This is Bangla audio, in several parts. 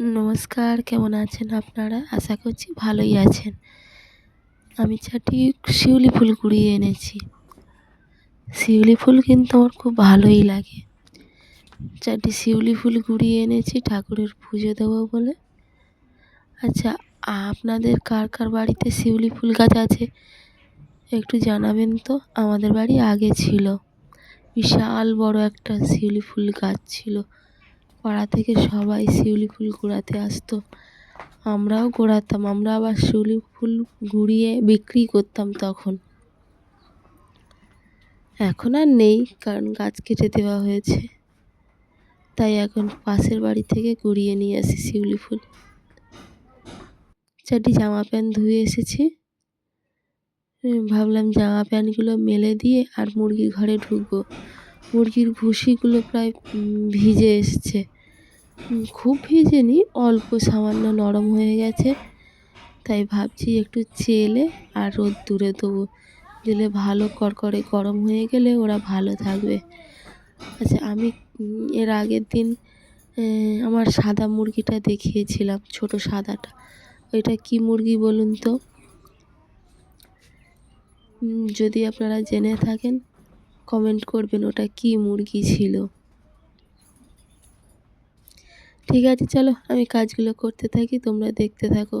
নমস্কার, কেমন আছেন আপনারা? আশা করছি ভালোই আছেন। আমি চারটি শিউলি ফুল কুড়িয়ে এনেছি। শিউলি ফুল কিন্তু আমার খুব ভালোই লাগে। চারটি শিউলি ফুল কুড়িয়ে এনেছি, ঠাকুরের পুজো দেবো বলে। আচ্ছা আপনাদের কার কার বাড়িতে শিউলি ফুল গাছ আছে? একটু জানাবেন তো, আমাদের বাড়ি আগে ছিল। বিশাল বড় একটা শিউলি ফুল গাছ ছিল। পাড়া থেকে সবাই শিউলি ফুল কুড়াতে আসতো। আমরাও কুড়াতাম, আমরা আবার শিউলি ফুল কুড়িয়ে বিক্রি করতাম তখন। এখন আর নেই, কারণ গাছ কেটে দেওয়া হয়েছে। তাই এখন পাশের বাড়ি থেকে কুড়িয়ে নিয়ে আসি শিউলি ফুল। চারটি জামা প্যান্ট ধুয়ে এসেছি। ভাবলাম জামা প্যান্টগুলো মেলে দিয়ে আর মুরগির ঘরে ঢুকবো। মুরগির ভুসিগুলো প্রায় ভিজে এসছে। খুব ভিজেনি, অল্প সামান্য নরম হয়ে গেছে। তাই ভাবছি একটু চেলে আর রোদ দূরে দেবো দিলে ভালো কড়কড়ে গরম হয়ে গেলে ওরা ভালো থাকবে। আচ্ছা আমি এর আগের দিন আমার সাদা মুরগিটা দেখিয়েছিলাম, ছোট সাদাটা। ওইটা কি মুরগি বলুন তো? যদি আপনারা জেনে থাকেন। কমেন্ট করবেন ওটা কি মুরগি ছিল। ঠিক আছে, চলো আমি কাজগুলো করতে থাকি, তোমরা দেখতে থাকো।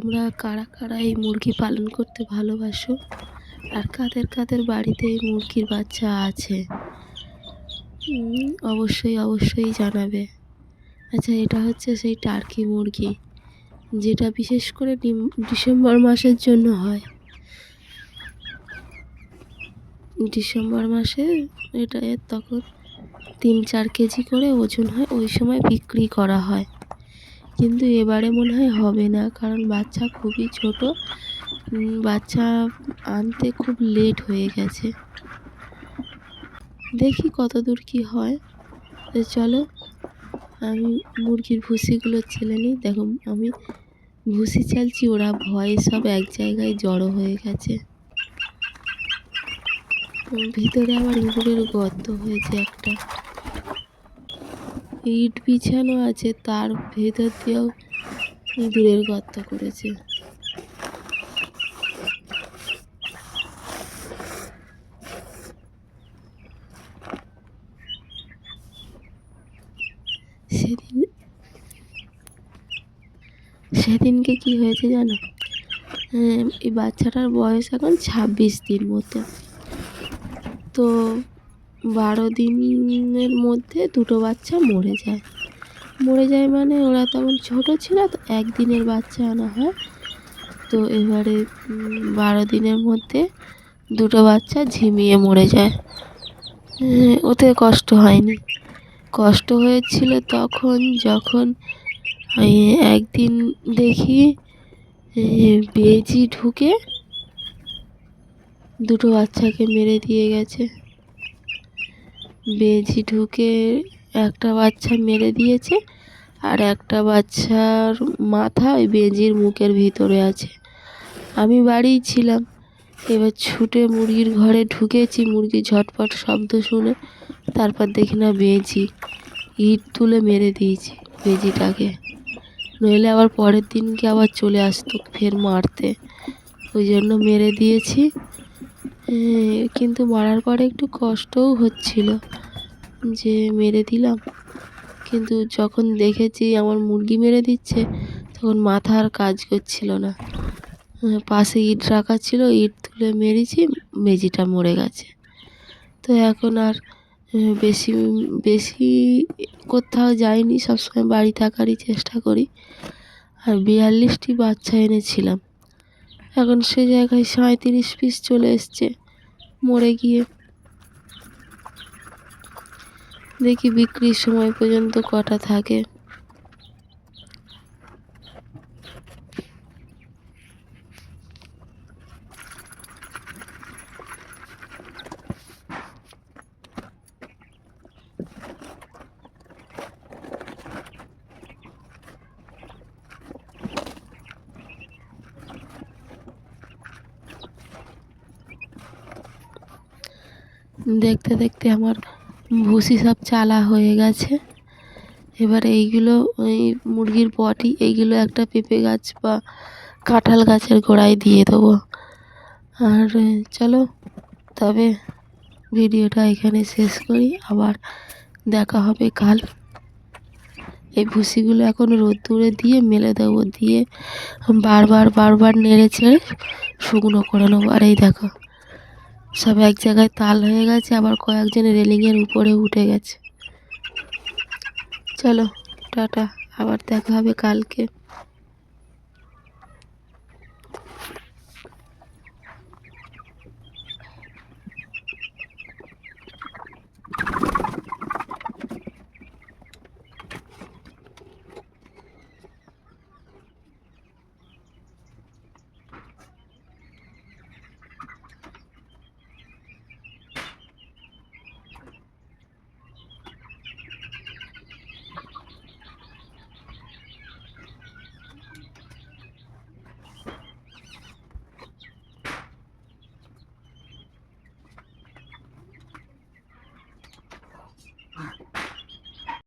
তোমরা কারা কারা এই মুরগি পালন করতে ভালোবাসো? আর কাদের কাদের বাড়িতে এই মুরগির বাচ্চা আছে? অবশ্যই অবশ্যই জানাবে। আচ্ছা এটা হচ্ছে সেই টার্কি মুরগি, যেটা বিশেষ করে ডিসেম্বর মাসের জন্য হয়। ডিসেম্বর মাসে এটা তখন তিন চার কেজি করে ওজন হয়, ওই সময় বিক্রি করা হয়। কিন্তু এবারে মনে হয় হবে না, কারণ বাচ্চা খুবই ছোট। বাচ্চা আনতে খুব লেট হয়ে গেছে। দেখি কত দূর কী হয়। তো চলো, আমি মুরগির ভুসিগুলো ছেলে নিই। দেখো, আমি ভুসি চালছি ওরা ভয়ে সব এক জায়গায় জড়ো হয়ে গেছে। ভিতরে আবার ইঁদুরের গর্ত হয়েছে একটা। ইট বিছানো আছে, তার ভেতর দিয়েও ইঁদুরের গর্ত করেছে। সেদিন সেদিনকে কি হয়েছে জানো? এই বাচ্চাটার বয়স এখন ছাব্বিশ দিন মতো। তো বারো দিনের মধ্যে দুটো বাচ্চা মরে যায়। মরে যায় মানে ওরা তখন ছোটো ছিল, তো একদিনের বাচ্চা আনা হয়। তো এবারে বারো দিনের মধ্যে দুটো বাচ্চা ঝিমিয়ে মরে যায়। ওতে কষ্ট হয়নি। কষ্ট হয়েছিল তখন যখন একদিন দেখি বেজি ঢুকে দুটো বাচ্চাকে মেরে দিয়ে গেছে। বেজি ঢুকে একটা বাচ্চা মেরে দিয়েছে আর একটা বাচ্চার মাথা ওই বেজির মুখের ভিতরে আছে। আমি বাড়িই ছিলাম। এবার ছুটে মুরগির ঘরে ঢুকেছি। মুরগি ঝটপট শব্দ শুনে তারপর দেখি না বেজি ইট তুলে মেরে দিয়েছি বেজিটাকে নইলে আবার পরের দিনকে আবার চলে আসতো ফের মারতে। ওই জন্য মেরে দিয়েছি। কিন্তু মারার পরে একটু কষ্টও হচ্ছিল। যে মেরে দিলাম। কিন্তু যখন দেখেছি আমার মুরগি মেরে দিচ্ছে তখন মাথা আর কাজ করছিল না। পাশে ইট রাখা ছিল ইট তুলে মেরেছি মেজিটা মরে গেছে। তো এখন আর আহ, বেশি বেশি কোথাও যাইনি সবসময় বাড়ি থাকারই চেষ্টা করি। আর বিয়াল্লিশটি বাচ্চা এনেছিলাম। এখন সে জায়গায় সাঁইত্রিশ পিস চলে এসছে মরে গিয়ে। দেখি বিক্রির সময় পর্যন্ত কটা থাকে। দেখতে দেখতে আমার ভুসি সব চালা হয়ে গেছে। এবার এইগুলো ওই মুরগির পটি, এইগুলো একটা পেঁপে গাছ বা কাঁঠাল গাছের গোড়ায় দিয়ে দেবো। আর চলো, তবে ভিডিওটা এখানে শেষ করি। আবার দেখা হবে কাল। এই ভুসিগুলো এখন রোদ্দুরে দিয়ে মেলে দেবো, দিয়ে বারবার বারবার নেড়ে চেড়ে শুকনো করে নেব। আর এই দেখো সব এক জায়গায় তাল হয়ে গেছে, আবার কয়েকজন রেলিংয়ের উপরে উঠে গেছে। চলো, টাটা, আবার দেখা হবে কালকে।